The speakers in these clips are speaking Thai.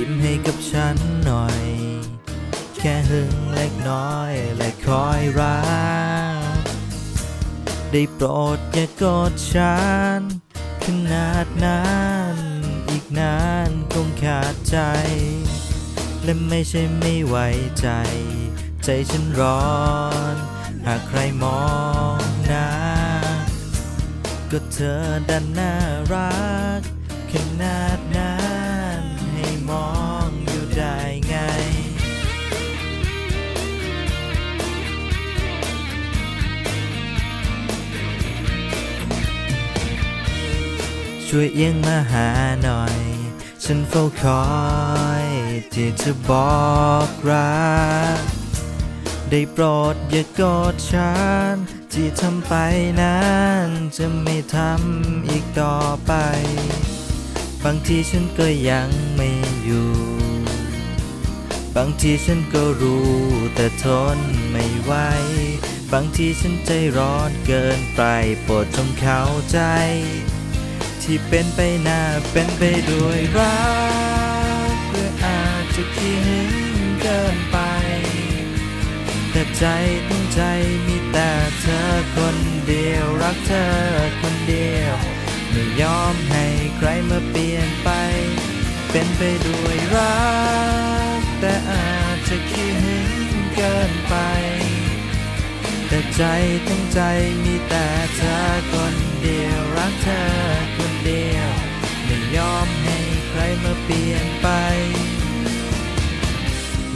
ิ้มให้กับฉันหน่อย แค่หึงเล็กน้อยและคอยรัก ได้โปรดอย่ากดฉันขนาดนั้นอีกนานคงขาดใจ และไม่ใช่ไม่ไว้ใจ ใจฉันร้อน หากใครมองหน้าก็เธอดันน่ารักขนาดนั้น ช่วยเอียงมาหาหน่อย ฉันเฝ้าคอยที่จะบอกรัก ได้โปรดอย่ากดฉัน ที่ทำไปนั้นจะไม่ทำอีกต่อไป บางทีฉันก็ยังไม่อยู่ บางทีฉันก็รู้แต่ทนไม่ไหวบางทีฉันใจร้อนเกินไปโปรดจงเข้าใจ ที่เป็นไปหน้าเป็นไปด้วยรักหรืออาจจะขี้หึงเกินไป แต่ใจตั้งใจมีแต่เธอคนเดียวรักเธอคนเดียว ไม่ยอมให้ใครมาเปลี่ยนไป เป็นไปด้วยรัก แต่อาจจะขี้หึงเกินไป แต่ใจตั้งใจมีแต่เธอคนเดียวรักเธอ ปลี่ยนไป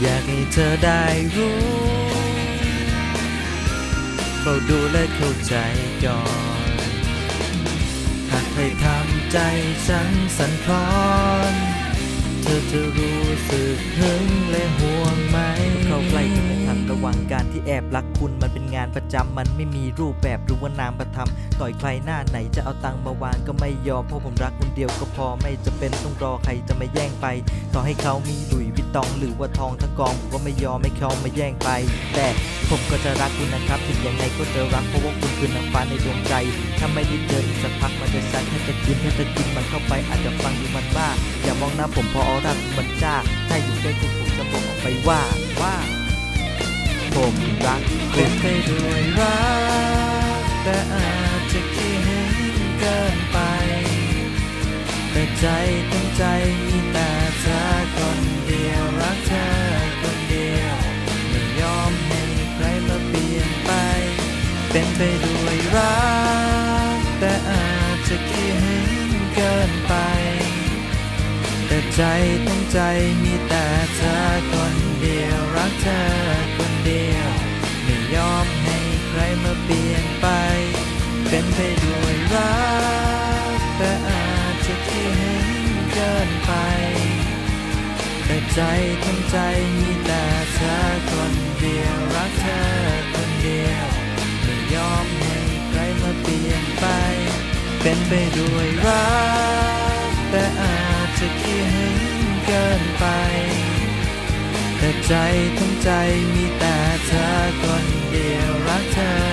อยากให้เธอได้รู้เฝ้าดูและเข้าใจก่อนหากใครทำใจฉันสั่นคลอน เธอจะรู้สึกหึงและห่วง แอบรักคุณมันเป็นงานประจำมันไม่มีรูปแบบหรือว่านามประทำต่อยใครหน้าไหนจะเอาตังค์มาวางก็ไม่ยอมเพราะผมรักคนเดียวก็พอไม่จะเป็นต้องรอใครจะมาแย่งไป ต่อให้เขามีหลุยวิตองหรือว่าทองทั้งกองผมก็ไม่ยอมให้เขามาแย่งไป แต่ผมก็จะรักคุณนะครับถึงยังไงก็จะรักเพราะว่าคุณคือนางฟ้าในดวงใจถ้าไม่ได้เจออีกสักพักมันจะสั่นถ้าจะกินถ้าจะกินมันเข้าไปอาจจะฟังดูมันบ้าอย่ามองหน้าผมพอออร่ามันจ้าถ้าอยู่ใกล้คุณผมจะบอกออกไปว่าว่า ผมรักคุณไปด้วยรัก แต่อาจจะขี้หึงเกินไป แต่ใจตั้งใจมีแต่เธอคนเดียวรักเธอคนเดียว ไม่ยอมให้ใครมาเปลี่ยนไป เป็นไปด้วยรัก แต่อาจจะขี้หึงเกินไป แต่ใจตั้งใจมีแต่เธอคน เป็นไปด้วยรักแต่อาจจะขี้หึงเกินไป แต่ใจทั้งใจมีแต่เธอคนเดียวรักเธอคนเดียว ไม่ยอมให้ใครมาเปลี่ยนไป เป็นไปด้วยรักแต่อาจจะขี้หึงเกินไป แต่ใจทั้งใจมีแต่เธอคนเดียวรักเธอ